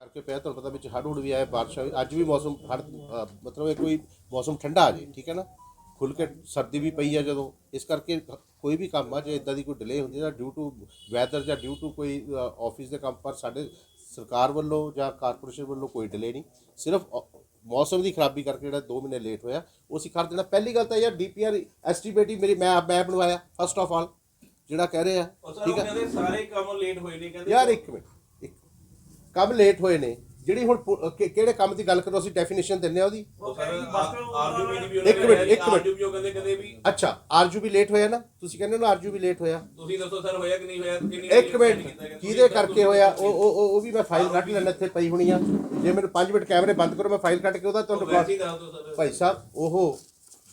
ਕਰਕੇ ਪਿਆ ਤੁਹਾਨੂੰ ਪਤਾ ਵਿੱਚ ਹੜ੍ਹ ਹੁੜ ਵੀ ਆਏ ਬਾਰਿਸ਼ਾਂ ਵੀ ਅੱਜ ਵੀ ਮੌਸਮ ਹੜ੍ਹ ਅ, ਮਤਲਬ ਇਹ ਕੋਈ ਮੌਸਮ ਠੰਡਾ ਆ ਜੇ ਠੀਕ ਹੈ ਨਾ? ਖੁੱਲ ਕੇ ਸਰਦੀ ਵੀ ਪਈ ਆ ਜਦੋਂ ਇਸ ਕਰਕੇ ਕੋਈ ਵੀ ਕੰਮ ਆ ਜੇ ਇਦਾਂ ਦੀ ਕੋਈ ਡਿਲੇ ਹੁੰਦੀ ਹੈ ਡਿਊ ਟੂ ਵੈਦਰ ਜਾਂ ਡਿਊ ਟੂ ਕੋਈ ਆਫਿਸ ਦੇ ਕੰਮ ਪਰ ਸਾਡੇ ਸਰਕਾਰ ਵੱਲੋਂ ਜਾਂ ਕਾਰਪੋਰੇਸ਼ਨ ਵੱਲੋਂ ਕੋਈ ਡਿਲੇ ਨਹੀਂ। ਸਿਰਫ ਅ, ਮੌਸਮ ਦੀ ਖਰਾਬੀ ਕਰਕੇ ਜਿਹੜਾ 2 ਮਹੀਨੇ ਲੇਟ ਹੋਇਆ ਉਹ ਅਸੀਂ ਕਰ ਦੇਣਾ। ਪਹਿਲੀ ਗੱਲ ਤਾਂ ਯਾਰ ਡੀਪੀਆਰ ਐਸਟੀਮੇਟ ਹੀ ਮੇਰੀ ਮੈਂ ਮੈਂ ਬਣਵਾਇਆ ਫਸਟ ਆਫ ਆਲ ਜਿਹੜਾ ਕਹਿ ਰਹੇ ਆ ਉਹ ਸਰ ਠੀਕ ਹੈ ਕਹਿੰਦੇ ਸਾਰੇ ਕੰਮ ਲੇਟ ਹੋਏ ਨੇ ਕਹਿੰਦੇ ਯਾਰ ਇੱਕ ਮਿੰਟ ਕੰਮ ਲੇਟ ਹੋਏ ਨੇ? ਜਿਹੜੀ ਹੁਣ ਪੁ- ਕਿ- ਕਿਹੜੇ ਕੰਮ ਦੀ ਗੱਲ ਕਰੋ ਅਸੀਂ ਡੈਫੀਨੇਸ਼ਨ ਦਿੰਨੇ ਆ ਉਹਦੀ? ਉਹ ਸਰ ਆਰਜੂਬੀ ਦੀ ਵੀ ਇੱਕ ਮਿੰਟ, ਇੱਕ ਮਿੰਟ। ਆਰਜੂਬੀ ਉਹ ਕਹਿੰਦੇ ਕਦੇ ਵੀ ਅੱਛਾ ਆਰਜੂ ਵੀ ਲੇਟ ਹੋਇਆ ਨਾ? ਤੁਸੀਂ ਕਹਿੰਦੇ ਹੋ ਨਾ ਆਰਜੂ ਵੀ ਲੇਟ ਹੋਇਆ। ਤੁਸੀਂ ਦੱਸੋ ਸਰ ਹੋਇਆ ਕਿ ਨਹੀਂ ਹੋਇਆ ਕਿੰਨੀ ਇੱਕ ਮਿੰਟ ਕਿਹਦੇ ਕਰਕੇ ਹੋਇਆ? ਉਹ ਉਹ ਉਹ- ਉਹ ਵੀ ਮੈਂ ਫਾਈਲ ਕੱਢ ਲੈਣਾ ਇੱਥੇ ਪਈ ਹੋਣੀ ਆ। ਜੇ ਮੈਨੂੰ 5 ਮਿੰਟ ਕੈਮਰੇ ਬੰਦ ਕਰੋ ਮੈਂ ਫਾਈਲ ਕੱਢ ਕੇ ਉਹਦਾ ਤੁਹਾਨੂੰ ਵੈਸੇ ਹੀ ਰਿਕਾਰਡ- ਦੱਸ ਦਿਓ ਸਰ। ਭਾਈ ਸਾਹਿਬ ਉਹ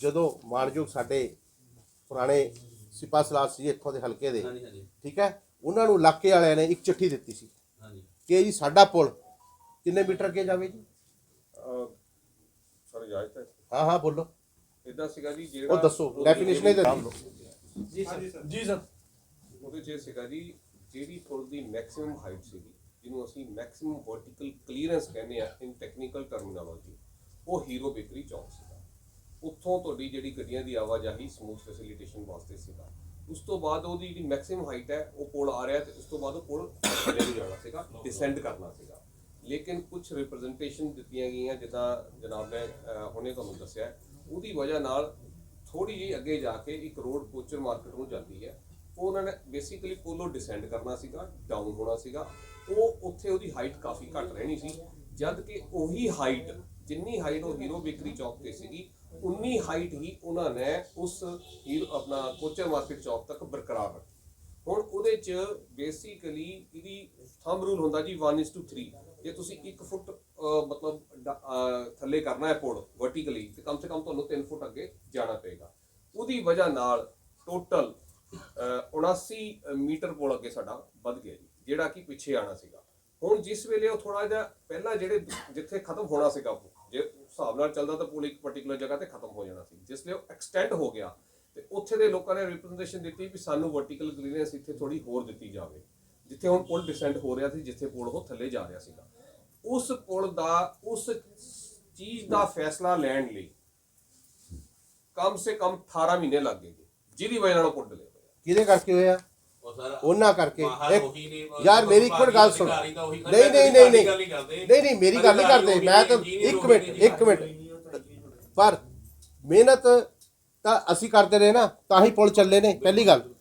ਜਦੋਂ ਮਾਨਯੋਗ ਸਾਡੇ ਪੁਰਾਣੇ ਸਿਪਾ ਸਲਾਰ ਸੀ ਇੱਥੋਂ ਦੇ ਹਲਕੇ ਦੇ ਹਾਂਜੀ ਹਾਂਜੀ। ਠੀਕ ਹੈ? ਉਹਨਾਂ ਨੂੰ ਇਲਾਕੇ ਵਾਲਿਆਂ ਨੇ ਇੱਕ ਚਿੱਠੀ ਦਿੱਤੀ ਸੀ। ਕਿ ਜੀ ਸਾਡਾ ਪੁਲ। ਕਿੰਨੇ ਮੀਟਰ ਅੱਗੇ ਜਾਵੇ ਜੀ? ਸਰ ਇਜਾਜ਼ਤ ਹੈ ਹਾਂ ਹਾਂ ਬੋਲੋ। ਇਦਾਂ ਸੀਗਾ ਜੀ ਜਿਹੜਾ ਉਹ ਦੱਸੋ ਡੈਫੀਨੇਸ਼ਨ ਹੀ ਦੇ ਦਿਓ ਜੀ। ਸਰ। ਜੀ ਸਰ। ਉਹਦੇ ਚ ਇਹ ਸੀਗਾ ਜੀ ਜਿਹੜੀ ਪੁਲ ਦੀ ਮੈਕਸਿਮਮ ਹਾਈਟ ਸੀਗੀ ਜਿਹਨੂੰ ਅਸੀਂ ਮੈਕਸਿਮਮ ਵਰਟੀਕਲ ਕਲੀਅਰੈਂਸ ਕਹਿੰਦੇ ਆ ਇਨ ਟੈਕਨੀਕਲ ਟਰਮੀਨੋਲੋਜੀ ਉਹ ਹੀਰੋ ਬੇਕਰੀ ਚੌਕ ਸੀਗਾ। ਉੱਥੋਂ ਤੁਹਾਡੀ ਜਿਹੜੀ ਗੱਡੀਆਂ ਦੀ ਆਵਾਜਾਈ ਸਮੂਥ ਫੈਸਿਲਿਟੇਸ਼ਨ ਵਾਸਤੇ ਸੀਗਾ। ਉਸ ਤੋਂ ਬਾਅਦ ਉਹਦੀ ਜਿਹੜੀ ਮੈਕਸਿਮਮ ਹਾਈਟ ਹੈ, ਉਹ ਪੁਲ ਆ ਰਿਹਾ ਤੇ ਉਸ ਤੋਂ ਬਾਅਦ ਉਹ ਪੁਲ ਥੱਲੇ ਨੂੰ ਜਾਣਾ ਸੀਗਾ ਡਿਸੈਂਡ ਕਰਨਾ ਸੀਗਾ। ਲੇਕਿਨ ਕੁਝ ਰਿਪਰੈਜ਼ੈਂਟੇਸ਼ਨ ਦਿੱਤੀਆਂ ਗਈਆਂ, ਜਿੱਦਾਂ ਜਨਾਬ ਨੇ ਹੁਣੇ ਤੁਹਾਨੂੰ ਦੱਸਿਆ ਉਹਦੀ ਵਜ੍ਹਾ ਨਾਲ ਥੋੜੀ ਜਿਹੀ ਅੱਗੇ ਜਾ ਕੇ ਇੱਕ ਰੋਡ ਕੋਚਰ ਮਾਰਕੀਟ ਨੂੰ ਜਾਂਦੀ ਹੈ। ਉਹ ਉਹਨਾਂ ਨੇ ਬੇਸਿਕਲੀ ਪੋਲੋ ਡਿਸੈਂਡ ਕਰਨਾ ਸੀਗਾ ਡਾਊਨ ਹੋਣਾ ਸੀਗਾ। ਉਹ ਉੱਥੇ ਉਹਦੀ ਹਾਈਟ ਕਾਫੀ ਘੱਟ ਰਹਿਣੀ ਸੀ, ਜਦ ਕਿ ਉਹੀ ਹਾਈਟ ਜਿੰਨੀ ਹਾਈਟ ਉਹ ਹੀਰੋ ਬੇਕਰੀ ਚੌਕ ਤੇ ਸੀਗੀ ਉਨੀ ਹਾਈਟ ਹੀ ਉਹਨਾਂ ਨੇ ਉਸ ਹੀਰੋ ਆਪਣਾ ਕੋਚਰ ਮਾਰਕੀਟ ਚੌਕ ਤੱਕ ਬਰਕਰਾਰ ਰੱਖੀ। ਹੁਣ ਉਹਦੇ ਚ ਬੇਸਿਕਲੀ ਇਹਦੀ ਥੰਬ ਰੂਲ ਹੁੰਦਾ ਜੀ 1:3 ਜੇ ਤੁਸੀਂ 1 ਫੁੱਟ ਮਤਲਬ ਡ- ਥੱਲੇ ਕਰਨਾ ਹੈ ਪੁਲ ਵਰਟੀਕਲੀ ਤੇ ਕਮ ਸੇ ਕਮ ਤੁਹਾਨੂੰ 3 ਫੁੱਟ ਅੱਗੇ ਜਾਣਾ ਪਏਗਾ। ਉਹਦੀ ਵਜ੍ਹਾ ਨਾਲ ਟੋਟਲ 79 ਮੀਟਰ ਪੁਲ ਅੱਗੇ ਸਾਡਾ ਵੱਧ ਗਿਆ ਜੀ ਜਿਹੜਾ ਕਿ ਪਿੱਛੇ ਆਣਾ ਸੀਗਾ। ਹੁਣ ਜਿਸ ਵੇਲੇ ਉਹ ਥੋੜਾ ਜਿਹਾ ਪਹਿਲਾਂ ਜਿਹੜੇ ਜਿੱਥੇ ਖਤਮ ਹੋਣਾ ਸੀਗਾ ਉਹ, ਹਿਸਾਬ ਨਾਲ ਚੱਲਦਾ ਤਾਂ ਪੁਲ ਇੱਕ ਪਾਰਟਿਕੂਲਰ ਜਗ੍ਹਾ ਤੇ ਖਤਮ ਹੋ ਜਾਣਾ ਸੀ। ਜਿਸ ਲਈ ਉਹ ਐਕਸਟੈਂਡ ਹੋ ਗਿਆ ਤੇ ਉੱਥੇ ਦੇ ਲੋਕਾਂ ਨੇ ਰਿਪਰੈਜ਼ੈਂਟੇਸ਼ਨ ਦਿੱਤੀ ਵੀ ਸਾਨੂੰ ਵਰਟੀਕਲ ਕਲੀਅਰੈਂਸ ਇੱਥੇ ਥੋੜੀ ਹੋਰ ਦਿੱਤੀ ਜਾਵੇ, ਜਿੱਥੇ ਹੁਣ ਪੁਲ ਡਿਸੈਂਡ ਹੋ ਰਿਹਾ ਸੀ, ਜਿੱਥੇ ਪੁਲ ਉਹ ਥੱਲੇ ਜਾ ਰਿਹਾ ਸੀਗਾ। ਉਸ ਪੁਲ ਦਾ, ਉਸ ਚੀਜ਼ ਦਾ ਫੈਸਲਾ ਲੈਣ ਲਈ ਕਮ ਸੇ ਕਮ 18 ਮਹੀਨੇ ਲੱਗ ਗਏ ਜਿਹਦੀ ਵਜ੍ਹਾ ਨਾਲ ਪੁਲ ਡਿਲੇ ਹੋਇਆ। ਕਿਹਦੇ ਕਰਕੇ ਹੋਇਆ? ਉਹਨਾਂ ਕਰਕੇ। ਯਾਰ ਮੇਰੀ ਇੱਕ ਮਿੰਟ ਗੱਲ ਸੁਣ। ਨਹੀਂ ਨਹੀਂ ਨਹੀਂ ਨਹੀਂ। ਨਹੀਂ। ਨਹੀਂ ਮੇਰੀ ਗੱਲ ਨਹੀਂ ਕਰਦੇ। ਮੈਂ ਤਾਂ ਇੱਕ ਮਿੰਟ ਇੱਕ ਮਿੰਟ। ਪਰ ਮਿਹਨਤ ਤਾਂ ਅਸੀਂ ਕਰਦੇ ਰਹੇ ਨਾ ਤਾਂ ਹੀ ਪੁਲ ਚੱਲੇ ਨੇ। ਪਹਿਲੀ ਗੱਲ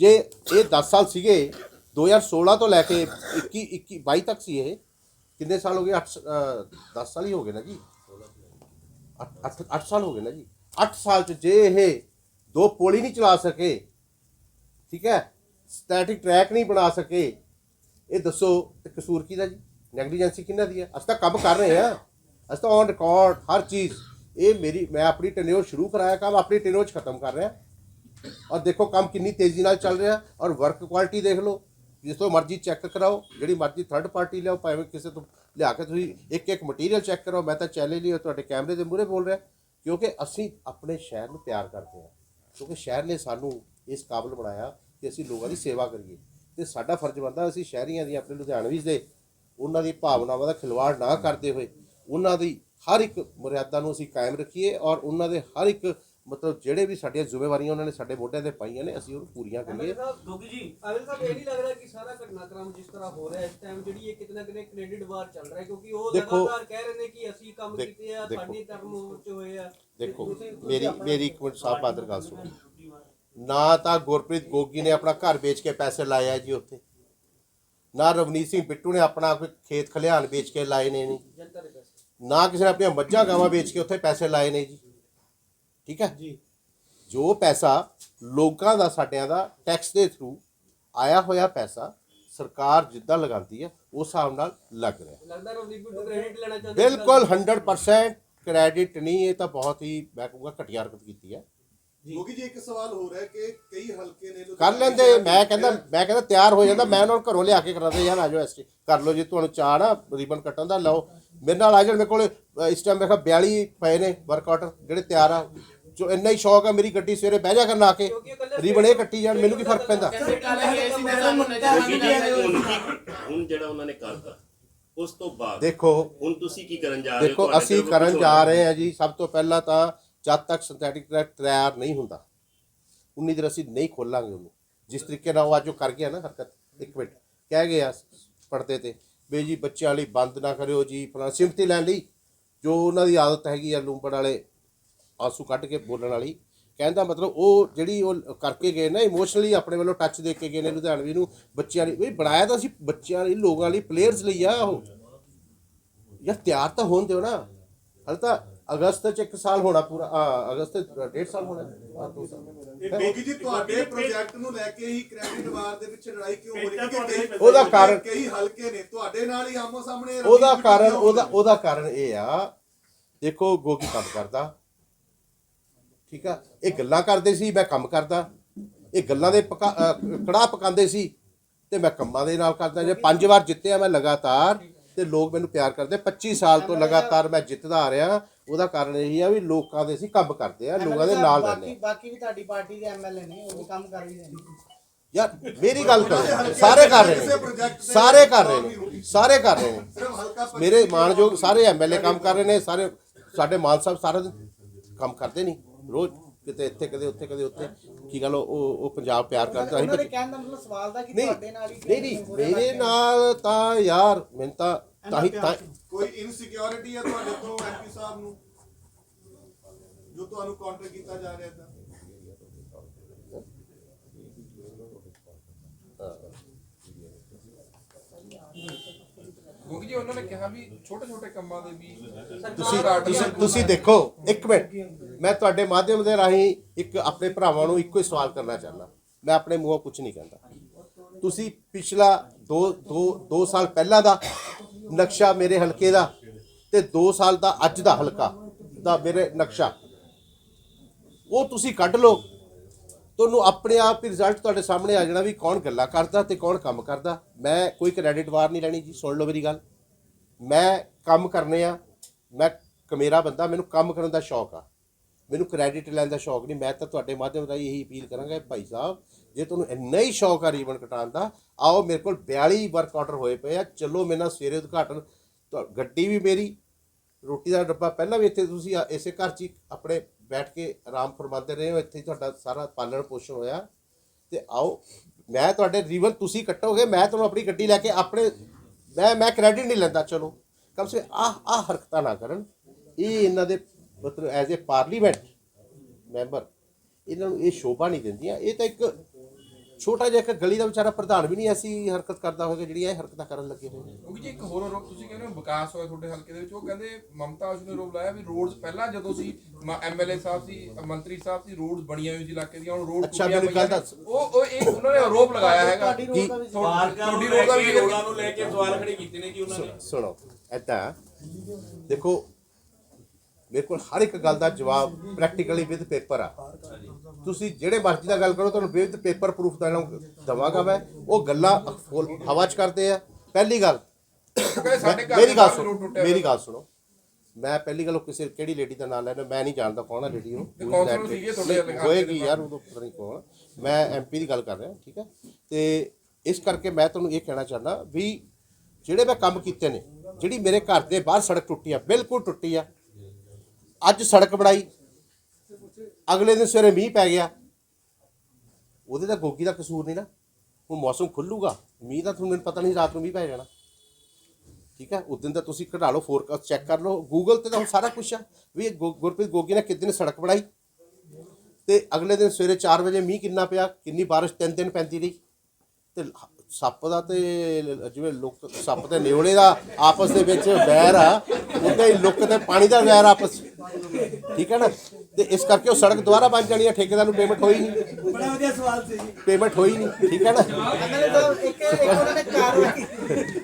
ਜੇ ਇਹ 10 ਸਾਲ ਸੀਗੇ 2016 ਤੋਂ ਲੈ ਕੇ 21 21 22 ਤੱਕ ਸੀ ਇਹ। ਕਿੰਨੇ ਸਾਲ ਹੋ ਗਏ? 8 10 ਸਾਲ ਹੀ ਹੋ ਗਏ ਨਾ ਜੀ। 8 8 ਸਾਲ ਹੋ ਗਏ ਨਾ ਜੀ। 8 ਸਾਲ ਚ ਜੇ ਇਹ ਦੋ ਪੁਲ ਨਹੀਂ ਚਲਾ ਸਕੇ ਠੀਕ ਹੈ? ਸਟੈਟਿਕ ਟਰੈਕ ਨਹੀਂ ਬਣਾ ਸਕੇ। ਇਹ ਦੱਸੋ ਤੇ ਕਸੂਰ ਕਿਹਦਾ ਜੀ? ਨੈਗਲੀਜੈਂਸੀ ਕਿਹਨਾਂ ਦੀ ਹੈ ਅਸੀਂ ਤਾਂ ਕੰਮ ਕਰ ਰਹੇ ਹਾਂ ਅਸੀਂ ਤਾਂ ਔਨ ਰਿਕਾਰਡ ਹਰ ਚੀਜ਼। ਇਹ ਮੇਰੀ, ਮੈਂ ਆਪਣੀ ਟੈਨਿਓਰ ਸ਼ੁਰੂ ਕਰਾਇਆ, ਕੰਮ ਆਪਣੀ ਟੈਨਿਓਰ ਚ ਖਤਮ ਕਰ ਰਿਹਾ। ਔਰ ਦੇਖੋ ਕੰਮ ਕਿੰਨੀ ਤੇਜ਼ੀ ਨਾਲ ਚੱਲ ਰਿਹਾ ਔਰ ਵਰਕ ਕੁਆਲਿਟੀ ਦੇਖ ਲਓ। ਜਿਸ ਤੋਂ ਮਰਜ਼ੀ ਚੈੱਕ ਕਰਾਓ, ਜਿਹੜੀ ਮਰਜ਼ੀ ਥਰਡ ਪਾਰਟੀ ਲਿਆਓ, ਭਾਵੇਂ ਕਿਸੇ ਤੋਂ ਲਿਆ ਕੇ ਤੁਸੀਂ ਇੱਕ ਇੱਕ ਮਟੀਰੀਅਲ ਚੈੱਕ ਕਰੋ ਮੈਂ ਤਾਂ ਚੈਲੰਜ ਨਹੀਂ ਤੁਹਾਡੇ ਕੈਮਰੇ ਦੇ ਮੂਹਰੇ ਬੋਲ ਰਿਹਾ। ਕਿਉਂਕਿ ਅਸੀਂ ਆਪਣੇ ਸ਼ਹਿਰ ਨੂੰ ਪਿਆਰ ਕਰਦੇ ਹਾਂ ਕਿਉਂਕਿ ਸ਼ਹਿਰ ਨੇ ਸਾਨੂੰ ਇਸ ਕਾਬਲ ਬਣਾਇਆ ਕਿ ਅਸੀਂ ਲੋਕਾਂ ਦੀ ਸੇਵਾ ਕਰੀਏ। ਤੇ ਸਾਡਾ ਫਰਜ਼ ਬਣਦਾ ਅਸੀਂ ਸ਼ਹਿਰੀਆਂ ਦੀ ਆਪਣੇ ਲੁਧਿਆਣਵੀਜ਼ ਦੇ ਉਹਨਾਂ ਦੀ ਭਾਵਨਾਵਾਂ ਦਾ ਖਿਲਵਾੜ ਨਾ ਕਰਦੇ ਹੋਏ ਉਹਨਾਂ ਦੀ ਹਰ ਇੱਕ ਮਰਿਆਦਾ ਨੂੰ ਅਸੀਂ ਕਾਇਮ ਰੱਖੀਏ ਔਰ ਉਹਨਾਂ ਦੇ ਹਰ ਇੱਕ ਮਤਲਬ ਜਿਹੜੇ ਵੀ ਸਾਡੀਆਂ ਜ਼ਿੰਮੇਵਾਰੀਆਂ ਉਹਨਾਂ ਨੇ ਸਾਡੇ ਮੋਢਿਆਂ ਤੇ ਪਾਈਆਂ ਨੇ ਅਸੀਂ ਉਹਨੂੰ ਪੂਰੀਆਂ ਕਰੀਏ। ਗੋਗੀ ਜੀ ਅਵਲ ਸਾਹਿਬ ਇਹ ਨਹੀਂ ਲੱਗਦਾ ਕਿ ਸਾਰਾ ਘਟਨਾਕ੍ਰਮ ਜਿਸ ਤਰ੍ਹਾਂ ਹੋ ਰਿਹਾ ਇਸ ਟਾਈਮ ਜਿਹੜੀ ਇਹ ਕਿਤੇ ਨਾ ਕਿਤੇ ਕ੍ਰੈਡਿਟ ਵਾਰ ਚੱਲ ਰਿਹਾ ਕਿਉਂਕਿ ਉਹ ਲਗਾਤਾਰ ਕਹਿ ਰਹੇ ਨੇ ਕਿ ਅਸੀਂ ਕੰਮ ਕੀਤੇ ਆ। ਸਾਡੀ ਟਰਮ ਚ ਹੋਏ ਆ। ਦੇਖੋ ਮੇਰੀ ਮੇਰੀ ਇੱਕ ਮਿੰਟ ਸਾਹਿਬ ਬਾਦਰ ਗੱਲ ਸੁਣੋ। ਨਾ ਤਾਂ ਗੁਰਪ੍ਰੀਤ ਗੋਗੀ ਨੇ ਆਪਣਾ ਘਰ ਵੇਚ ਕੇ ਪੈਸੇ ਲਾਏ ਆ ਜੀ ਉੱਥੇ। ਨਾ ਰਵਨੀਤ ਸਿੰਘ ਬਿੱਟੂ ਨੇ ਆਪਣਾ ਕੋਈ ਖੇਤ ਖਲਿਆਣ ਵੇਚ ਕੇ ਲਾਏ ਨੇ ਨਹੀਂ। ਨਾ ਕਿਸੇ ਨੇ ਆਪਣੀਆਂ ਮੱਝਾਂ ਗਾਵਾਂ ਵੇਚ ਕੇ ਉੱਥੇ ਪੈਸੇ ਲਾਏ ਨੇ ਜੀ। ਠੀਕ ਹੈ? ਜੀ। ਜੋ ਪੈਸਾ ਲੋਕਾਂ ਦਾ ਸਾਡਿਆਂ ਦਾ ਟੈਕਸ ਦੇ ਥਰੂ ਆਇਆ ਹੋਇਆ ਪੈਸਾ ਸਰਕਾਰ ਜਿੱਦਾਂ ਲਗਾਉਂਦੀ ਹੈ ਉਸ ਹਿਸਾਬ ਨਾਲ ਲੱਗ ਰਿਹਾ। ਲੱਗਦਾ ਰਵਨੀਤ ਬਿੱਟੂ ਕ੍ਰੈਡਿਟ ਲੈਣਾ ਚਾਹੁੰਦੇ ਬਿਲਕੁਲ 100% ਕ੍ਰੈਡਿਟ ਨਹੀਂ ਇਹ ਤਾਂ ਬਹੁਤ ਹੀ ਮੈਂ ਕਹੂੰਗਾ ਘਟੀਆ ਹਰਕਤ ਕੀਤੀ ਹੈ। ਕਿਉਂਕਿ ਜੀ ਇੱਕ ਸਵਾਲ ਹੋ ਰਿਹਾ ਕਿ ਕਈ ਹਲਕੇ ਨੇ ਕਰ ਲੈਂਦੇ ਮੈਂ ਕਹਿੰਦਾ ਮੈਂ ਕਹਿੰਦਾ ਤਿਆਰ ਹੋ ਜਾਂਦਾ ਮੈਂ ਉਹਨਾਂ ਨੂੰ ਘਰੋਂ ਲਿਆ ਕੇ ਕਰਾਦੇ ਯਾਰ ਆਜੋ ਐਸਟੀ ਕਰ ਲਓ ਜੀ ਤੁਹਾਨੂੰ ਚਾਹ ਨਾ ਰਿਬਨ ਕੱਟਣ ਦਾ ਲਓ। ਮੇਰੇ ਨਾਲ ਆ ਜਾਣ ਮੇਰੇ ਕੋਲ ਇਸ ਟਾਈਮ ਮੇਰੇ ਕੋਲ 42 ਪਏ ਨੇ ਵਰਕਆਊਟਰ ਜਿਹੜੇ ਤਿਆਰ ਆ। ਜੋ ਇੰਨਾ ਹੀ ਸ਼ੌਕ ਆ ਮੇਰੀ ਗੱਡੀ ਸਵੇਰੇ ਬਹਿ ਜਾ ਕਰਨ ਆ ਕੇ ਰਿਬਨ ਇਹ ਕੱਟੀ ਜਾਣ ਮੈਨੂੰ ਕੀ ਫ਼ਰਕ ਪੈਂਦਾ? ਹੁਣ ਜਿਹੜਾ ਉਹਨਾਂ ਨੇ ਕਰਤਾ ਉਸ ਤੋਂ ਬਾਅਦ ਦੇਖੋ ਹੁਣ ਤੁਸੀਂ ਕੀ ਕਰਨ ਜਾ ਰਹੇ ਹੋ? ਦੇਖੋ ਅਸੀਂ ਕਰਨ ਜਾ? ਰਹੇ ਹਾਂ ਜੀ ਸਭ ਤੋਂ ਪਹਿਲਾਂ ਤਾਂ ਜਦ ਤੱਕ ਸਿੰਥੈਟਿਕ ਟਰੈਕ ਤਿਆਰ ਨਹੀਂ ਹੁੰਦਾ, ਉਨੀ ਦੇਰ ਅਸੀਂ ਨਹੀਂ ਖੋਲਾਂਗੇ ਉਹਨੂੰ। ਜਿਸ ਤਰੀਕੇ ਨਾਲ ਉਹ ਅੱਜ ਉਹ ਕਰ ਗਿਆ ਨਾ ਹਰਕਤ, ਇੱਕ ਮਿੰਟ, ਕਹਿ ਗਿਆ ਪੜਦੇ ਤੇ ਵੀ ਜੀ ਬੱਚਿਆਂ ਲਈ ਬੰਦ ਨਾ ਕਰਿਓ ਜੀ ਫਲਾਂ ਸਿਮਤੀ ਲੈਣ ਲਈ, ਜੋ ਉਹਨਾਂ ਦੀ ਆਦਤ ਹੈਗੀ ਆ ਲੂੰਬੜ ਵਾਲੇ ਆਂਸੂ ਕੱਢ ਕੇ ਬੋਲਣ ਵਾਲੀ, ਕਹਿੰਦਾ ਮਤਲਬ ਉਹ ਜਿਹੜੀ ਉਹ ਕਰਕੇ ਗਏ ਨਾ ਇਮੋਸ਼ਨਲੀ ਆਪਣੇ ਵੱਲੋਂ ਟੱਚ ਦੇ ਕੇ ਗਏ ਨੇ ਲੁਧਿਆਣਵੀ ਨੂੰ, ਬੱਚਿਆਂ ਲਈ, ਵੀ ਬਣਾਇਆ ਤਾਂ ਅਸੀਂ ਬੱਚਿਆਂ ਲਈ, ਲੋਕਾਂ ਲਈ ਪਲੇਅਰਸ ਲਈ ਆ ਉਹ। ਯਾਰ ਤਿਆਰ ਤਾਂ ਹੋਣ ਦਿਓ ਨਾ, ਹਲ ਤਾਂ ਅਗਸਤ ਚ ਇੱਕ ਸਾਲ ਹੋਣਾ ਪੂਰਾ ਆ, ਅਗਸਤ ਚ ਡੇਢ ਸਾਲ ਹੋਣਾ ਆ ਦੋ ਸਾਲ। ਗੋਗੀ ਜੀ ਤੁਹਾਡੇ ਪ੍ਰੋਜੈਕਟ ਨੂੰ ਲੈ ਕੇ ਹੀ ਕ੍ਰੈਡਿਟ ਵਾਰ ਦੇ ਵਿੱਚ ਲੜਾਈ ਕਿਉਂ ਹੋ ਰਹੀ ਹੈ? ਕਿ ਕਈ ਉਹਦਾ ਕਾਰਨ- ਕਈ ਹਲਕੇ ਨੇ। ਤੁਹਾਡੇ ਨਾਲ ਹੀ ਆਮੋ ਸਾਹਮਣੇ ਉਹਦਾ ਕਾਰਨ ਕਿਉਂ ਉਹਦਾ? ਉਹਦਾ ਕਾਰਨ ਇਹ ਆ ਦੇਖੋ ਗੋਗੀ ਕੰਮ ਕਰਦਾ। ਠੀਕ ਆ? ਇਹ ਗੱਲਾਂ ਕਰਦੇ ਸੀ ਮੈਂ ਕੰਮ ਕਰਦਾ। ਇਹ ਗੱਲਾਂ ਦੇ ਪਕਾ ਕੜਾਹ ਪਕਾਉਂਦੇ ਸੀ ਤੇ ਮੈਂ ਕੰਮਾਂ ਦੇ ਨਾਲ ਕਰਦਾ। ਜੇ ਪੰਜ ਵਾਰ ਜਿੱਤਿਆ ਮੈਂ ਲਗਾਤਾਰ ਤੇ ਲੋਕ ਮੈਨੂੰ ਪਿਆਰ ਕਰਦੇ। 25 ਸਾਲ ਤੋਂ ਲਗਾਤਾਰ ਮੈਂ ਜਿੱਤਦਾ ਆ ਰਿਹਾ। ਉਹਦਾ ਕਾਰਨ ਇਹ ਆ ਵੀ ਲੋਕਾਂ ਦੇ ਅਸੀਂ ਕੰਮ ਕਰਦੇ ਆ ਲੋਕਾਂ ਦੇ ਨਾਲ ਰਹਿੰਦੇ ਬਾਕੀ ਆ। ਬਾਕੀ ਵੀ ਤੁਹਾਡੀ ਪਾਰਟੀ ਦੇ ਐਮਐਲਏ ਨੇ ਉਹ ਵੀ ਕੰਮ ਕਰ ਰਹੇ ਨੇ। ਯਾਰ ਮੇਰੀ ਗੱਲ ਕਰੋ ਸਾਰੇ ਕਰ ਰਹੇ ਨੇ ਸਾਰੇ ਕਰ ਰਹੇ ਨੇ ਸਾਰੇ ਕਰ ਰਹੇ ਨੇ। ਮੇਰੇ ਮਾਣਯੋਗ ਸਾਰੇ ਐਮਐਲਏ ਕੰਮ ਕਰ ਰਹੇ ਨੇ ਸਾਰੇ ਸਾਡੇ ਮਾਨ ਸਾਹਿਬ ਸਾਰਾ ਦਿਨ ਕੰਮ ਕਰਦੇ ਨਹੀਂ ਰੋਜ਼। ਕਿਤੇ ਇੱਥੇ ਕਦੇ ਉੱਥੇ ਕਦੇ ਉੱਥੇ। ਕੀ ਗੱਲ ਉਹ ਉਹ ਪੰਜਾਬ ਪਿਆਰ ਕਰਦਾ ਉਹਨਾਂ ਦੇ ਕਹਿਣ ਦਾ ਮਤਲਬ ਸਵਾਲ ਦਾ ਕਿ ਨਹੀਂ ਤੁਹਾਡੇ ਨਾਲ ਹੀ ਨਹੀਂ ਨਹੀਂ ਮੇਰੇ ਨਾਲ ਤਾਂ ਯਾਰ ਮੈਨੂੰ ਤਾਂ ਤਾਂ ਹੀ ਤਾਂ ਕੋਈ ਇਨਸਿਕਿਉਰਿਟੀ ਹੈ ਤੁਹਾਡੇ ਤੋਂ ਐਮਪੀ ਸਾਹਿਬ ਨੂੰ? ਜੋ ਤੁਹਾਨੂੰ ਕਾਊਂਟਰ ਕੀਤਾ ਜਾ ਰਿਹਾ ਹੈ ਜੀ ਉਹਨਾਂ ਨੇ ਕਿਹਾ ਵੀ ਛੋਟੇ ਛੋਟੇ ਕੰਮਾਂ ਦੇ ਵੀ ਤੁਸੀਂ ਤੁਸੀਂ ਤੁਸੀਂ ਦੇਖੋ ਇੱਕ ਮਿੰਟ। ਮੈਂ ਤੁਹਾਡੇ ਮਾਧਿਅਮ ਦੇ ਰਾਹੀਂ ਇੱਕ ਆਪਣੇ ਭਰਾਵਾਂ ਨੂੰ ਇੱਕੋ ਹੀ ਸਵਾਲ ਕਰਨਾ ਚਾਹੁੰਦਾ। ਮੈਂ ਆਪਣੇ ਮੂੰਹੋਂ ਕੁਝ ਨਹੀਂ ਕਹਿੰਦਾ। ਤੁਸੀਂ ਪਿਛਲਾ 2 2 2 ਸਾਲ ਪਹਿਲਾਂ ਦਾ ਨਕਸ਼ਾ ਮੇਰੇ ਹਲਕੇ ਦਾ ਤੇ 2 ਸਾਲ ਦਾ ਅੱਜ ਦਾ ਹਲਕਾ ਦਾ ਮੇਰੇ ਨਕਸ਼ਾ ਉਹ ਤੁਸੀਂ ਕੱਢ ਲਓ। ਤੁਹਾਨੂੰ ਆਪਣੇ ਆਪ ਹੀ ਰਿਜ਼ਲਟ ਤੁਹਾਡੇ ਸਾਹਮਣੇ ਆ ਜਾਣਾ ਵੀ ਕੌਣ ਗੱਲਾਂ ਕਰਦਾ ਤੇ ਕੌਣ ਕੰਮ ਕਰਦਾ। ਮੈਂ ਕੋਈ ਕ੍ਰੈਡਿਟ ਵਾਰ ਨਹੀਂ ਲੈਣੀ ਜੀ ਸੁਣ ਲਓ ਮੇਰੀ ਗੱਲ। ਮੈਂ ਕੰਮ ਕਰਨੇ ਆ, ਮੈਂ ਕਮੇਰਾ ਬੰਦਾ, ਮੈਨੂੰ ਕੰਮ ਕਰਨ ਦਾ ਸ਼ੌਕ ਆ। ਮੈਨੂੰ ਕ੍ਰੈਡਿਟ ਲੈਣ ਦਾ ਸ਼ੌਕ ਨਹੀਂ, ਮੈਂ ਤਾਂ ਤੁਹਾਡੇ ਮਾਧਿਅਮ ਰਾਹੀਂ ਇਹੀ ਅਪੀਲ ਕਰਾਂਗਾ ਭਾਈ ਸਾਹਿਬ, ਜੇ ਤੁਹਾਨੂੰ ਇੰਨਾ ਹੀ ਸ਼ੌਕ ਆ ਰੀਬਨ ਕਟਾਉਣ ਦਾ, ਆਓ ਮੇਰੇ ਕੋਲ 42 ਵਰਕ ਆਰਡਰ ਹੋਏ ਪਏ ਆ, ਚਲੋ ਮੇਰੇ ਨਾਲ ਸਵੇਰੇ ਉਦਘਾਟਨ। ਤੁਹਾ- ਗੱਡੀ ਵੀ ਮੇਰੀ, ਰੋਟੀ ਦਾ ਡੱਬਾ, ਪਹਿਲਾਂ ਵੀ ਇੱਥੇ ਤੁਸੀਂ ਇਸੇ ਘਰ 'ਚ ਹੀ ਆਪਣੇ ਬੈਠ ਕੇ ਆਰਾਮ ਫਰਮਾਉਂਦੇ ਰਹੇ ਹੋ, ਇੱਥੇ ਤੁਹਾਡਾ ਸਾਰਾ ਪਾਲਣ ਪੋਸ਼ਣ ਹੋਇਆ। ਤੇ ਆਓ, ਮੈਂ ਤੁਹਾਡੇ ਰੀਵਨ ਤੁਸੀਂ ਕੱਟੋਗੇ, ਮੈਂ ਤੁਹਾਨੂੰ ਆਪਣੀ ਗੱਡੀ ਲੈ ਕੇ ਆਪਣੇ ਮੈਂ ਮੈਂ ਕ੍ਰੈਡਿਟ ਨਹੀਂ ਲੈਂਦਾ, ਚਲੋ। ਕਮ ਸੇ ਆਹ ਆਹ ਹਰਕਤਾਂ ਨਾ ਕਰਨ। ਇਹ ਇਹਨਾਂ ਦੇ ਮਤਲਬ ਐਜ਼ ਅ ਪਾਰਲੀਮੈਂਟ ਮੈਂਬਰ ਇਹਨਾਂ ਨੂੰ ਇਹ ਸ਼ੋਭਾ ਨਹੀਂ ਦਿੰਦੀਆਂ। ਇਹ ਤਾਂ ਇੱਕ ਛੋਟਾ ਜਿਹਾ ਇੱਕ ਗਲੀ ਦਾ ਵਿਚਾਰਾ ਪ੍ਰਧਾਨ ਵੀ ਨਹੀਂ ਐਸੀ ਹਰਕਤ ਕਰਦਾ ਹੋਵੇਗਾ ਜਿਹੜੀਆਂ ਇਹ ਹਰਕਤਾਂ ਕਰਨ ਲੱਗੇ ਹੋਏ ਨੇ। ਕਿਉਂਕਿ ਜੀ ਇੱਕ ਹੋਰ ਆਰੋਪ ਤੁਸੀਂ ਕਹਿੰਦੇ ਹੋ ਵਿਕਾਸ ਹੋਇਆ ਤੁਹਾਡੇ ਹਲਕੇ ਦੇ ਵਿੱਚ ਉਹ ਕਹਿੰਦੇ ਮਮਤਾ ਉਸ ਨੇ ਆਰੋਪ ਲਾਇਆ ਵੀ ਰੋਡਸ ਪਹਿਲਾਂ ਜਦੋਂ ਸੀ ਐਮਐਲਏ ਸਾਹਿਬ ਸੀ ਮੰਤਰੀ ਸਾਹਿਬ ਸੀ ਰੋਡਸ ਬਣੀਆਂ ਹੋਈਆਂ ਸੀ ਇਲਾਕੇ ਦੀਆਂ ਹੁਣ ਰੋਡ ਅੱਛਾ, ਮੈਨੂੰ ਗੱਲ ਦੱਸ। ਉਹ ਉਹ ਇਹ ਉਹਨਾਂ ਨੇ ਆਰੋਪ ਲਗਾਇਆ ਹੈਗਾ ਤੁਹਾਡੀ ਕੀ- ਰੋਲ ਦਾ ਵੀ ਤੁਹਾਡੀ ਰੋਡ ਦਾ ਕੇ ਵੀ ਰੋਡਾਂ ਨੂੰ ਲੈ ਕੇ ਸਵਾਲ ਖੜੇ ਕੀਤੇ ਨੇ ਜੀ ਉਹਨਾਂ ਨੇ। ਸੁਣੋ ਐਦਾਂ ਦੇਖੋ ਮੇਰੇ ਕੋਲ ਹਰ ਇੱਕ ਗੱਲ ਦਾ ਜਵਾਬ ਪ੍ਰੈਕਟੀਕਲੀ ਵਿਦ ਪੇਪਰ ਆ। ਤੁਸੀਂ ਜਿਹੜੇ ਮਰਜ਼ੀ ਦਾ ਗੱਲ ਕਰੋ ਤੁਹਾਨੂੰ ਵਿਦ ਪੇਪਰ ਪ੍ਰੂਫ ਦੇਣਾ ਦਵਾਂਗਾ ਮੈਂ। ਉਹ ਗੱਲਾਂ ਹਵਾ 'ਚ ਕਰਦੇ ਆ। ਪਹਿਲੀ ਗੱਲ ਮੇਰੀ ਦੇ ਗੱਲ ਸੁਣੋ ਮੇਰੀ ਗੱਲ ਸੁਣੋ। ਮੈਂ ਪਹਿਲੀ ਗੱਲ ਉਹ ਕਿਸੇ ਕਿਹੜੀ ਲੇਡੀ ਦਾ ਨਾਮ ਲੈਣਾ ਮੈਂ ਨਹੀਂ ਜਾਣਦਾ ਕੌਣ ਆ ਲੇਡੀ ਉਹ ਦੇ ਹੋਏਗੀ ਯਾਰ ਉਹ ਪਤਾ ਨਹੀਂ ਕੌਣ। ਮੈਂ ਐਮਪੀ ਦੀ ਗੱਲ ਕਰ ਰਿਹਾ ਠੀਕ ਹੈ? ਤੇ ਇਸ ਕਰਕੇ ਮੈਂ ਤੁਹਾਨੂੰ ਇਹ ਕਹਿਣਾ ਚਾਹੁੰਦਾ ਵੀ ਜਿਹੜੇ ਮੈਂ ਕੰਮ ਕੀਤੇ ਨੇ ਜਿਹੜੀ ਮੇਰੇ ਘਰ ਦੇ ਬਾਹਰ ਸੜਕ ਟੁੱਟੀ ਆ ਬਿਲਕੁਲ ਟੁੱਟੀ ਆ। ਅੱਜ ਸੜਕ ਬਣਾਈ ਅਗਲੇ ਦਿਨ ਸਵੇਰੇ ਮੀਂਹ ਪੈ ਗਿਆ। ਉਹਦੇ ਤਾਂ ਗੋਗੀ ਦਾ ਕਸੂਰ ਨਹੀਂ ਨਾ। ਹੁਣ ਮੌਸਮ ਖੁੱਲੂਗਾ। ਮੀਂਹ ਦਾ ਤੁਹਾਨੂੰ ਪਤਾ ਨਹੀਂ, ਰਾਤ ਨੂੰ ਮੀਂਹ ਪੈ ਜਾਣਾ। ਠੀਕ ਹੈ? ਉਸ ਦਿਨ ਤਾਂ ਤੁਸੀਂ ਕਢਾ ਲਓ ਫੋਰਕਾਸਟ ਚੈੱਕ ਕਰ ਲਓ। ਗੂਗਲ ਤੇ ਤਾਂ ਹੁਣ ਸਾਰਾ ਕੁਝ ਆ। ਵੀ ਇਹ ਗੁ- ਗੁਰਪ੍ਰੀਤ ਗੋਗੀ ਨੇ ਕਿਤੇ ਸੜਕ ਬਣਾਈ? ਤੇ ਅਗਲੇ ਦਿਨ ਸਵੇਰੇ 4 ਵਜੇ ਮੀਂਹ ਕਿੰਨਾ ਪਿਆ? ਕਿੰਨੀ ਬਾਰਿਸ਼? ਤਿੰਨ ਦਿਨ ਪੈਂਦੀ ਰਹੀ। ਤੇ ਸੱਪ ਦਾ ਤੇ ਜਿਵੇਂ ਲੁੱਕ, ਸੱਪ ਤੇ ਨਿਉਲੇ ਦਾ ਆਪਸ ਦੇ ਵਿੱਚ ਵੈਰ ਆ ਉਦਾਂ ਹੀ ਲੁੱਕ ਤੇ ਪਾਣੀ ਦਾ ਵੈਰ ਆਪਸ ਠੀਕ ਹੈ ਨਾ? ਤੇ ਇਸ ਕਰਕੇ ਉਹ ਸੜਕ ਦੁਬਾਰਾ ਬਣ ਜਾਣੀ ਹੈ ਠੇਕੇਦਾਰ ਨੂੰ ਪੇਮੈਂਟ ਹੋਈ ਨਹੀਂ। ਬੜਾ ਵਧੀਆ ਸਵਾਲ ਸੀ ਜੀ। ਪੇਮੈਂਟ ਹੋਈ ਨਹੀਂ ਠੀਕ ਹੈ ਨਾ? ਐਮਐਲਏ ਸਾਹਿਬ ਇੱਕ ਇੱਕ ਉਹਨਾਂ ਨੇ ਕਾਰਵਾਈ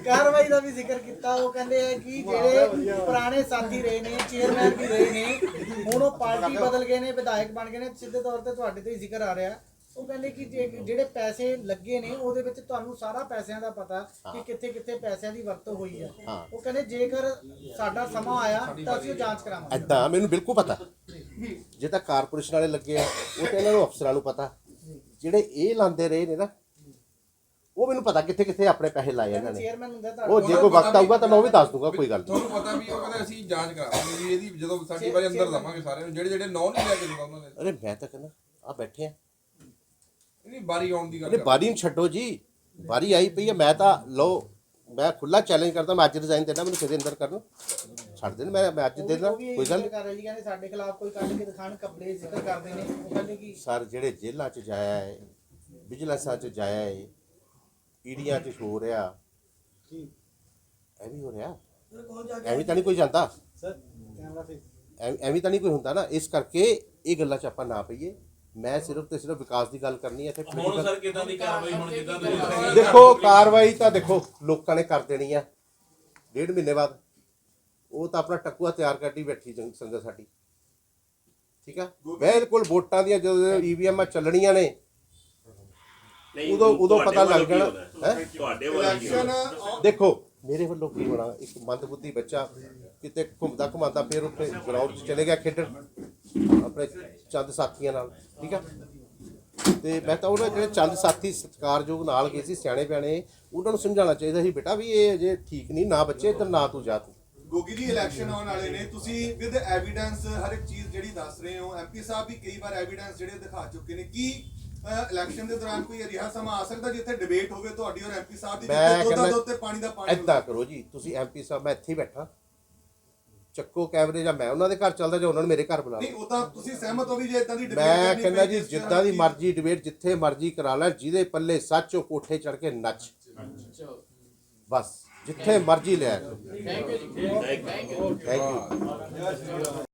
ਕਾਰਵਾਈ ਦਾ ਵੀ ਜ਼ਿਕਰ ਕੀਤਾ ਉਹ ਕਹਿੰਦੇ ਆ ਕਿ ਜਿਹੜੇ ਪੁਰਾਣੇ ਸਾਥੀ ਰਹੇ ਨੇ ਚੇਅਰਮੈਨ ਵੀ ਰਹੇ ਨੇ ਹੁਣ ਉਹ ਪਾਰਟੀ ਬਦਲ ਗਏ ਨੇ ਵਿਧਾਇਕ ਬਣ ਗਏ ਨੇ ਸਿੱਧੇ ਤੌਰ ਤੇ ਤੁਹਾਡੇ ਤੇ ਹੀ ਜ਼ਿਕਰ ਆ ਰਿਹਾ। ਉਹ ਕਹਿੰਦੇ ਕਿ ਜੇ- ਜਿਹੜੇ ਪੈਸੇ ਲੱਗੇ ਨੇ ਉਹਦੇ ਵਿੱਚ ਤੁਹਾਨੂੰ ਸਾਰਾ ਪੈਸਿਆਂ ਦਾ ਪਤਾ ਕਿ ਕਿੱਥੇ ਕਿੱਥੇ ਪੈਸਿਆਂ ਦੀ ਵਰਤੋਂ ਹੋਈ ਹੈ। ਹਾਂ। ਉਹ ਕਹਿੰਦੇ ਜੇਕਰ ਸਾਡਾ ਸਮਾਂ ਆਇਆ ਤਾਂ ਅਸੀਂ ਉਹ ਜਾਂਚ ਕਰਾਵਾਂਗੇ। ਐਦਾਂ ਮੈਨੂੰ ਬਿਲਕੁਲ ਪਤਾ। ਜੇ ਤਾਂ ਕਾਰਪੋਰੇਸ਼ਨ ਵਾਲੇ ਲੱਗੇ ਆ ਉਹ ਤਾਂ ਇਹਨਾਂ ਨੂੰ ਅਫਸਰਾਂ ਨੂੰ ਪਤਾ। ਜਿਹੜੇ ਇਹ ਲਾਂਦੇ ਰਹੇ ਨੇ ਨਾ ਉਹ ਮੈਨੂੰ ਪਤਾ ਕਿੱਥੇ ਕਿੱਥੇ ਆਪਣੇ ਪੈਸੇ ਲਾਏ ਇਹਨਾਂ ਨੇ। ਚੇਅਰਮੈਨ ਹੁੰਦਾ ਉਹ ਜੇ ਕੋਈ ਵਕਤ ਆਊਗਾ ਤਾਂ ਮੈਂ ਉਹ ਵੀ ਦੱਸ ਦੂੰਗਾ ਕੋਈ ਗੱਲ ਨਹੀਂ ਤੁਹਾਨੂੰ ਪਤਾ ਵੀ ਉਹ ਕਹਿੰਦੇ ਅਸੀਂ ਜਾਂਚ ਕਰਾਵਾਂਗੇ ਜੀ ਇਹਦੀ ਜਦੋਂ ਸਾਡੀ ਵਾਰੀ ਅੰਦਰ ਦਵਾਂਗੇ ਸਾਰਿਆਂ ਨੂੰ। ਜਿਹੜੇ ਜਿਹੜੇ ਨੌ ਨਹੀਂ ਲੈ ਕੇ ਉਹਨਾਂ ਨੇ। ਅਰੇ ਮੈਂ ਤਾਂ ਕਹਿੰਦਾ ਆ ਬੈਠੇ ਆ। ਨਹੀਂ ਬਾਰੀ ਆਉਣ ਦੀ ਗੱਲ ਕਰ ਬਾਰੀ ਨੂੰ ਛੱਡੋ ਜੀ। ਬਾਰੀ ਆਈ ਪਈ ਹੈ ਮੈਂ ਤਾਂ ਲੋ ਮੈਂ ਖੁੱਲਾ ਚੈਲੰਜ ਕਰਦਾ ਮੈਂ ਅੱਜ ਰਿਜ਼ਾਈਨ ਦੇਣਾ ਮੈਨੂੰ ਸਿਰੇ ਅੰਦਰ ਕਰਨ। ਛੱਡ ਦੇਣ ਮੈਂ ਮੈਂ ਅੱਜ ਦੇਣਾ ਕੋਈ ਗੱਲ ਨਹੀਂ ਕਰ ਰਹੀ ਕਹਿੰਦੇ ਸਾਡੇ ਖਿਲਾਫ ਕੋਈ ਕੱਢ ਕੇ ਦਿਖਾਣ ਕੱਪੜੇ ਜ਼ਿਕਰ ਕਰਦੇ ਨੇ ਉਹ ਕਹਿੰਦੇ ਕਿ ਸਰ ਜਿਹੜੇ ਜੇਲ੍ਹਾਂ 'ਚ ਜਾਇਆ ਹੈ ਵਿਜੀਲੈਂਸਾਂ 'ਚ ਜਾਇਆ ਹੈ ਈਡੀਆਂ 'ਚ ਹੋ ਰਿਹਾ। ਐਵੇਂ ਹੋ ਰਿਹਾ? ਐਵੇਂ ਤਾਂ ਨਹੀਂ ਕੋਈ ਜਾਂਦਾ? ਐਵੇਂ ਐਵੇਂ ਤਾਂ ਨਹੀਂ ਕੋਈ ਹੁੰਦਾ ਨਾ? ਇਸ ਕਰਕੇ ਇਹ ਗੱਲਾਂ 'ਚ ਆਪਾਂ ਨਾ ਪਈਏ। ਮੈਂ ਸਿਰਫ ਤੇ ਸਿਰਫ ਵਿਕਾਸ ਦੀ ਗੱਲ ਕਰਨੀ ਹੈ ਤੇ ਹੁਣ ਸਰ ਕਿਦਾਂ ਦੀ ਕਾਰਵਾਈ ਹੁਣ ਕਿਦਾਂ ਦੀ ਦੇਖੋ ਕਾਰਵਾਈ ਤਾਂ ਦੇਖੋ ਲੋਕਾਂ ਨੇ ਕਰ ਦੇਣੀ ਆ। ਡੇਢ ਮਹੀਨੇ ਬਾਅਦ। ਉਹ ਤਾਂ ਆਪਣਾ ਟੱਕੂਆ ਤਿਆਰ ਕਰਦੀ ਬੈਠੀ ਜੰਗ ਸੰਗਤ ਸਾਡੀ। ਠੀਕ ਆ? ਬਿਲਕੁਲ ਵੋਟਾਂ ਦੀਆਂ ਜਦੋਂ ਈਵੀਐਮ ਚੱਲਣੀਆਂ ਨੇ ਨਹੀਂ, ਉਦੋਂ ਉਦੋਂ ਤੁਹਾਡੇ ਪਤਾ ਲੱਗ ਕੀ ਜਾਣਾ। ਹੋਣਾ? ਹੈ? ਤੁਹਾਡੇ ਵੱਲੋਂ ਕੀ ਹੋਣਾ? ਦੇਖੋ ਮੇਰੇ ਵੱਲੋਂ ਕੀ ਹੋਣਾ? ਇੱਕ ਮੰਦਬੁੱਧੀ ਬੱਚਾ ਕਿਤੇ ਘੁੰਮਦਾ ਘੁਮਾਉਂਦਾ ਫਿਰ ਉੱਥੇ ਗਰਾਊਂਡ 'ਚ ਚਲੇ ਗਿਆ ਖੇਡਣ। ਆਪਣੇ ਚੰਦ ਸਾਥੀਆਂ ਨਾਲ ਠੀਕ ਆ? ਤੇ ਮੈਂ ਤਾਂ ਉਹਨਾਂ ਜਿਹੜੇ ਚੰਦ ਸਾਥੀ ਸਤਿਕਾਰਯੋਗ ਨਾਲ ਗਏ ਸੀ ਸਿਆਣੇ ਪਿਆਣੇ ਉਹਨਾਂ ਨੂੰ ਸਮਝਾਉਣਾ ਚਾਹੀਦਾ ਸੀ ਬੇਟਾ ਵੀ ਇਹ ਅਜੇ ਠੀਕ ਨਹੀਂ ਨਾ ਬੱਚੇ ਇੱਧਰ ਨਾ ਤੂੰ ਜਾ ਤੂੰ। ਗੋਗੀ ਜੀ ਇਲੈਕਸ਼ਨ ਆਉਣ ਵਾਲੇ ਨੇ ਤੁਸੀਂ ਵਿਦ ਐਵੀਡੈਂਸ ਹਰ ਇੱਕ ਚੀਜ਼ ਜਿਹੜੀ ਦੱਸ ਰਹੇ ਹੋ ਐਮਪੀ ਸਾਹਿਬ ਵੀ ਕਈ ਵਾਰ ਐਵੀਡੈਂਸ ਜਿਹੜੇ ਦਿਖਾ ਚੁੱਕੇ ਨੇ ਕੀ ਇਲੈਕਸ਼ਨ ਦੇ ਦੌਰਾਨ ਕੋਈ ਅਜਿਹਾ ਸਮਾਂ ਆ ਸਕਦਾ ਜਿੱਥੇ ਡਿਬੇਟ ਹੋਵੇ ਤੁਹਾਡੀ ਔਰ ਐਮਪੀ ਸਾਹਿਬ ਦੀ ਜਿੱਥੇ ਦੁੱਧ ਦਾ ਦੁੱਧ ਤੇ ਪਾਣੀ ਦਾ ਪਾਣੀ ਐਦਾਂ ਕਰੋ ਜੀ ਤੁਸੀਂ ਐਮਪੀ ਸਾਹਿਬ ਮੈਂ ਇੱਥੇ ਬੈਠਾ। ਚੱਕੋ ਕੈਮਰੇ ਜਾਂ ਮੈਂ ਉਹਨਾਂ ਦੇ ਘਰ ਚੱਲਦਾ ਜਾਂ ਉਹਨਾਂ ਨੂੰ ਮੇਰੇ ਘਰ ਬੁਲਾ ਨਹੀਂ ਲਓ। ਉਹ ਤਾਂ ਤੁਸੀਂ ਸਹਿਮਤ ਹੋ ਵੀ ਜੇ ਇਦਾਂ ਦੀ debate ਮੈਂ ਕਰਨੀ ਕਹਿੰਦਾ ਪਈ ਜੀ ਤਰ੍ਹਾਂ ਜਿੱਦਾਂ ਦੀ ਦੀ- ਮਰਜ਼ੀ ਡਿਬੇਟ ਜਿੱਥੇ ਮਰਜ਼ੀ ਕਰਾ ਲੈ ਜਿਹਦੇ ਪੱਲੇ ਸੱਚ ਉਹ ਕੋਠੇ ਚੜ ਕੇ ਨੱਚ। ਬਸ ਜਿੱਥੇ ਮਰਜ਼ੀ ਲੈ ਥੈਂਕ ਯੂ ਥੈਂਕ ਯੂ